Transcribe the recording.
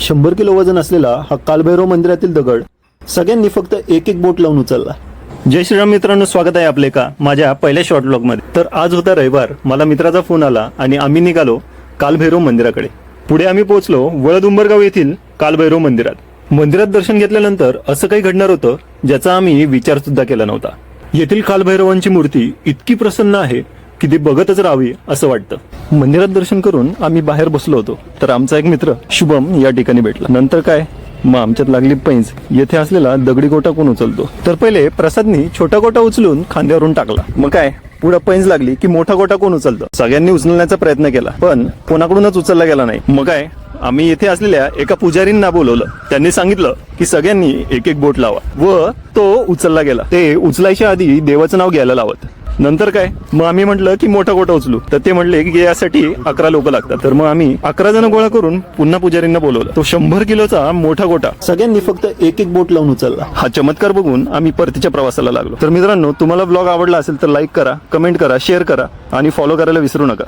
शंभर किलो वजन असलेला हा कालभैरव मंदिरातील दगड सगळ्यांनी फक्त एक एक बोट लावून उचलला. जय श्रीराम मित्रांनो स्वागत आहे आपले का माझ्या पहिल्या शॉर्टमध्ये. तर आज होता रविवार मला मित्राचा फोन आला आणि आम्ही निघालो कालभैरव मंदिराकडे. पुढे आम्ही पोहोचलो वळदुंबरगाव येथील कालभैरव मंदिरात. मंदिरात दर्शन घेतल्यानंतर असं काही घडणार होतं ज्याचा आम्ही विचार सुद्धा केला नव्हता. येथील कालभैरवांची मूर्ती इतकी प्रसन्न आहे की ती बघतच राहावी असं वाटतं. मंदिरात दर्शन करून आम्ही बाहेर बसलो होतो. तर आमचा एक मित्र शुभम या ठिकाणी भेटला. नंतर काय? मग आमच्यात लागली पैंज. येथे असलेला दगडी गोटा कोण उचलतो? तर पहिले प्रसादनी छोटा गोटा उचलून खांद्यावरून टाकला. मग काय? पुढे पैंज लागली की मोठा गोटा कोण उचलतो? सगळ्यांनी उचलण्याचा प्रयत्न केला पण कोणाकडूनच उचलला गेला नाही. मग काय? आम्ही येथे असलेल्या एका पुजारींना बोलवलं. त्यांनी सांगितलं की सगळ्यांनी एक एक बोट लावा व तो उचलला गेला. ते उचलायच्या आधी देवाचं नाव घ्यायला लावत. नंतर काय? मग आम्ही म्हटलं की मोठा गोटा उचलू. तर ते म्हणले की यासाठी अकरा लोक लागतात. तर मग आम्ही अकरा जण गोळा करून पुन्हा पुजारींना बोलवलं. तो शंभर किलोचा मोठा गोटा सगळ्यांनी फक्त एक एक बोट लावून उचलला. हा चमत्कार बघून आम्ही परतीच्या प्रवासाला लागलो. तर मित्रांनो तुम्हाला ब्लॉग आवडला असेल तर लाईक करा कमेंट करा शेअर करा आणि फॉलो करायला विसरू नका.